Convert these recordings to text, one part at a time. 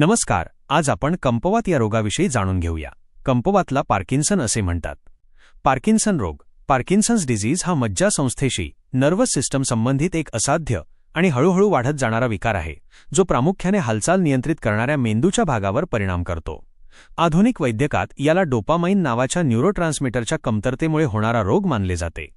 नमस्कार आज आपण कंपवात या रोगाविषयी जाणून घेऊया. कंपवातला पार्किन्सन असे म्हणतात. पार्किन्सन रोग पार्किन्सन्स डिझीज हा मज्जासंस्थेशी नर्वस सिस्टम संबंधित एक असाध्य आणि हळूहळू वाढत जाणारा विकार आहे जो प्रामुख्याने हालचाल नियंत्रित करणाऱ्या मेंदूच्या भागावर परिणाम करतो. आधुनिक वैद्यकात याला डोपामाइन नावाच्या न्यूरोट्रान्समीटरच्या कमतरतेमुळे होणारा रोग मानले जाते.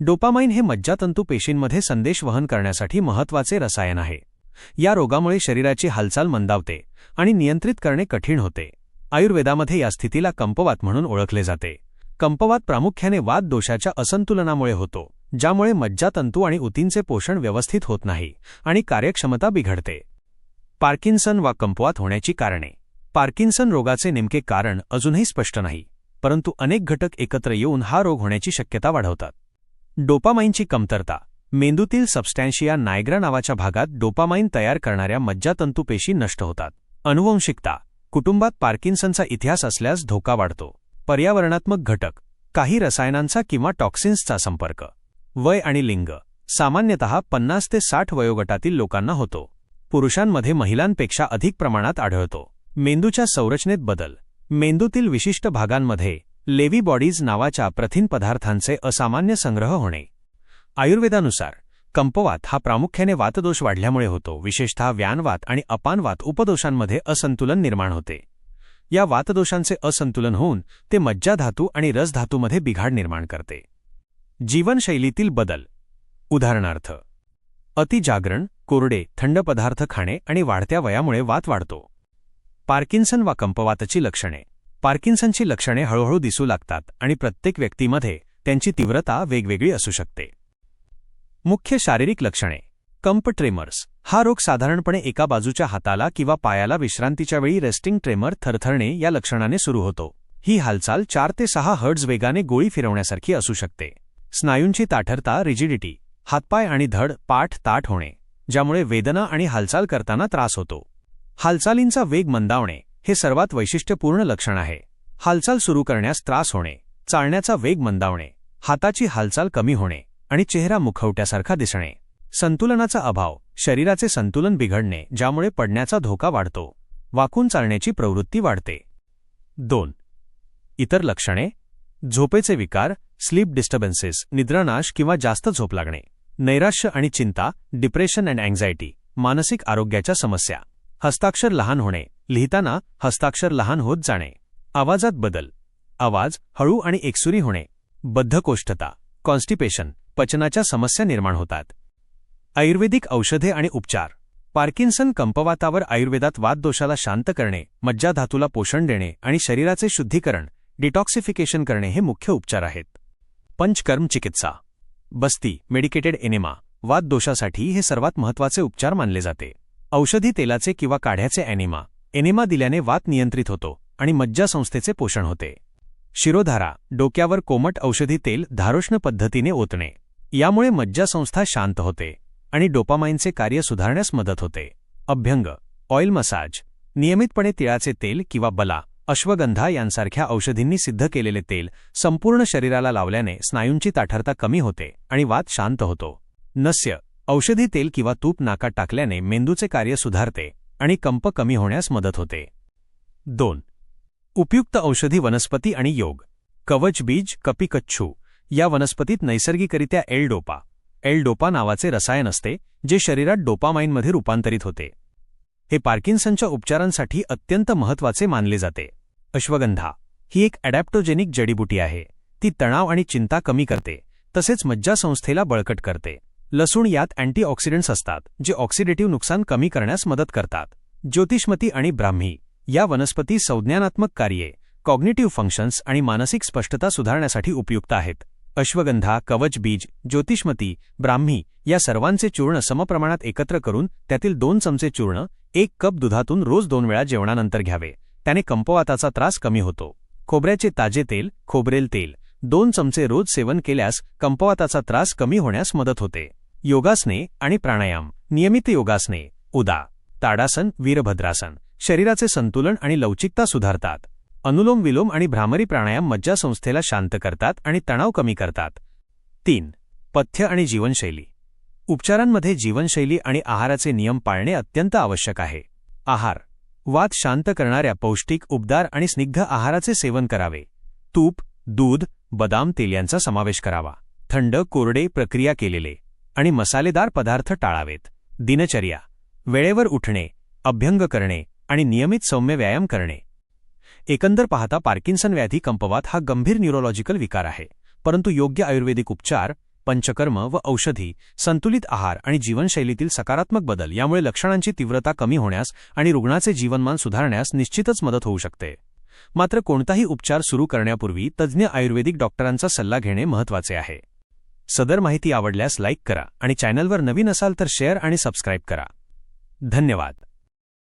डोपामाइन हे मज्जातंतू पेशींमध्ये संदेश वहन करण्यासाठी महत्त्वाचे रसायन आहे. या रोगामुळे शरीराची हालचाल मंदावते आणि नियंत्रित करणे कठीण होते. आयुर्वेदामध्ये या स्थितीला कंपवात म्हणून ओळखले जाते. कंपवात प्रामुख्याने वात दोषाच्या असंतुलनामुळे होतो ज्यामुळे मज्जातंतू आणि उतींचे पोषण व्यवस्थित होत नाही आणि कार्यक्षमता बिघडते. पार्किन्सन वा कंपवात होण्याची कारणे. पार्किन्सन रोगाचे नेमके कारण अजूनही स्पष्ट नाही परंतु अनेक घटक एकत्र येऊन हा रोग होण्याची शक्यता वाढवतात. डोपामाइनची कमतरता मेंदूतील सबस्टॅन्शिया नायग्रा नावाच्या भागात डोपामाइन तयार करणाऱ्या मज्जातंतू पेशी नष्ट होतात. अनुवंशिकता कुटुंबात पार्किन्सनचा इतिहास असल्यास धोका वाढतो. पर्यावरणात्मक घटक काही रसायनांचा किंवा टॉक्सिन्सचा संपर्क. वय आणि लिंग सामान्यतः पन्नास ते साठ वयोगटातील लोकांना होतो. पुरुषांमध्ये महिलांपेक्षा अधिक प्रमाणात आढळतो. मेंदूच्या संरचनेत बदल. मेंदूतील विशिष्ट भागांमध्ये लेवी बॉडीज नावाच्या प्रथिन पदार्थांचे असामान्य संग्रह होणे. आयुर्वेदानुसार कंपवात हा प्रामुख्याने वातदोष वाढल्यामुळे होतो. विशेषतः व्यानवात आणि अपानवात उपदोषांमध्ये असंतुलन निर्माण होते. या वातदोषांचे असंतुलन होऊन ते मज्जाधातू आणि रसधातूमध्ये बिघाड निर्माण करते. जीवनशैलीतील बदल. उदाहरणार्थ अतिजागरण कोरडे थंड पदार्थ खाणे आणि वाढत्या वयामुळे वात वाढतो. पार्किन्सन वा कंपवातची लक्षणे. पार्किन्सनची लक्षणे हळूहळू दिसू लागतात आणि प्रत्येक व्यक्तीमध्ये त्यांची तीव्रता वेगवेगळी असू शकते. मुख्य शारीरिक लक्षणे. कंप ट्रेमर्स. हा रोग साधारणपणे एका बाजूच्या हाताला किंवा पायाला विश्रांतीच्या वेळी रेस्टिंग ट्रेमर थरथरणे या लक्षणाने सुरू होतो. ही हालचाल चार ते सहा हर्ड्स वेगाने गोळी फिरवण्यासारखी असू शकते. स्नायूंची ताठरता रिजिडिटी हातपाय आणि धड पाठ ताठ होणे ज्यामुळे वेदना आणि हालचाल करताना त्रास होतो. हालचालींचा वेग मंदावणे हे सर्वात वैशिष्ट्यपूर्ण लक्षण आहे. हालचाल सुरू करण्यास त्रास होणे चालण्याचा वेग मंदावणे हाताची हालचाल कमी होणे आणि चेहरा मुखवट्यासारखा दिसणे. संतुलनाचा अभाव शरीराचे संतुलन बिघडणे ज्यामुळे पडण्याचा धोका वाढतो. वाकून चालण्याची प्रवृत्ती वाढते. दोन. इतर लक्षणे. झोपेचे विकार स्लीप डिस्टर्बन्सेस निद्रानाश किंवा जास्त झोप लागणे. नैराश्य आणि चिंता डिप्रेशन अँड अँझायटी मानसिक आरोग्याच्या समस्या. हस्ताक्षर लहान होणे लिहिताना हस्ताक्षर लहान होत जाणे. आवाजात बदल. आवाज हळू आणि एकसुरी होणे. बद्धकोष्ठता कॉन्स्टिपेशन पचनाच्या समस्या निर्माण होतात. आयुर्वेदिक औषधे आणि उपचार. पार्किन्सन कंपवातावर आयुर्वेदात वाददोषाला शांत करणे मज्जाधातूला पोषण देणे आणि शरीराचे शुद्धीकरण डिटॉक्सिफिकेशन करणे हे मुख्य उपचार आहेत. पंचकर्म चिकित्सा. बस्ती मेडिकेटेड एनेमा वाददोषासाठी हे सर्वात महत्त्वाचे उपचार मानले जाते. औषधी तेलाचे किंवा काढ्याचे ॲनिमा एनेमा दिल्याने वात नियंत्रित होतो आणि मज्जासंस्थेचे पोषण होते. शिरोधारा डोक्यावर कोमट औषधी तेल धारोष्ण पद्धतीने ओतणे. यामुळे मज्जासंस्था शांत होते आणि डोपामाइनचे कार्य सुधारण्यास मदत होते. अभ्यंग ऑइल मसाज नियमितपणे तिळाचे तेल किंवा बला अश्वगंधा यांसारख्या औषधींनी सिद्ध केलेले तेल संपूर्ण शरीराला लावल्याने स्नायूंची ताठरता कमी होते आणि वात शांत होतो. नस्य औषधी तेल किंवा तूप नाकात टाकल्याने मेंदूचे कार्य सुधारते आणि कंप कमी होण्यास मदत होते. दोन उपयुक्त औषधी वनस्पती आणि योग. कवच बीज कपिकच्छू या वनस्पतीत नैसर्गिकरित्या एल डोपा एल डोपा नावाचे रसायन असते जे शरीरात डोपामाइनमध्ये रूपांतरित होते. हे पार्किन्सनच्या उपचारांसाठी अत्यंत महत्त्वाचे मानले जाते. अश्वगंधा ही एक अडॅप्टोजेनिक जडीबुटी आहे. ती तणाव आणि चिंता कमी करते तसेच मज्जासंस्थेला बळकट करते. लसूण यात अँटीऑक्सिडंट्स असतात जे ऑक्सिडेटिव्ह नुकसान कमी करण्यास मदत करतात. ज्योतिष्मती आणि ब्राह्मी या वनस्पती संज्ञानात्मक कार्ये कॉग्निटिव्ह फंक्शन्स आणि मानसिक स्पष्टता सुधारण्यासाठी उपयुक्त आहेत. अश्वगंधा कवच बीज ज्योतिष्मती ब्राह्मी या सर्वांचे चूर्ण समप्रमाणात एकत्र करून त्यातील दोन चमचे चूर्ण एक कप दुधातून रोज दोन वेळा जेवणानंतर घ्यावे. त्याने कंपवाताचा त्रास कमी होतो. खोबऱ्याचे ताजे तेल खोबरेल तेल दोन चमचे रोज सेवन केल्यास कंपवाताचा त्रास कमी होण्यास मदत होते. योगासने आणि प्राणायाम नियमित योगासने उदा ताडासन वीरभद्रासन शरीराचे संतुलन आणि लवचिकता सुधारतात. अनुलोम विलोम आणि भ्रामरी प्राणायाम मज्जासंस्थेला शांत करतात आणि तणाव कमी करतात. तीन पथ्य आणि जीवनशैली. उपचारांमध्ये जीवनशैली आणि आहाराचे नियम पाळणे अत्यंत आवश्यक आहे. आहार वात शांत करणाऱ्या पौष्टिक उबदार आणि स्निग्ध आहाराचे सेवन करावे. तूप दूध बदाम तेल यांचा समावेश करावा. थंड कोरडे प्रक्रिया केलेले आणि मसालेदार पदार्थ टाळावेत. दिनचर्या वेळेवर उठणे अभ्यंग करणे आणि नियमित सौम्य व्यायाम करणे. एकंदर पाहता पार्किन्सन व्याधी कंपवात हा गंभीर न्यूरोलॉजिकल विकार आहे. परंतु योग्य आयुर्वेदिक उपचार पंचकर्म व औषधी संतुलित आहार आणि जीवनशैलीतील सकारात्मक बदल यामुळे लक्षणांची तीव्रता कमी होण्यास आणि रुग्णाचे जीवनमान सुधारण्यास निश्चितच मदत होऊ शकते. मात्र कोणताही उपचार सुरू करण्यापूर्वी तज्ज्ञ आयुर्वेदिक डॉक्टरांचा सल्ला घेणे महत्त्वाचे आहे. सदर माहिती आवडल्यास लाईक करा आणि चॅनलवर नवीन असाल तर शेअर आणि सबस्क्राईब करा. धन्यवाद.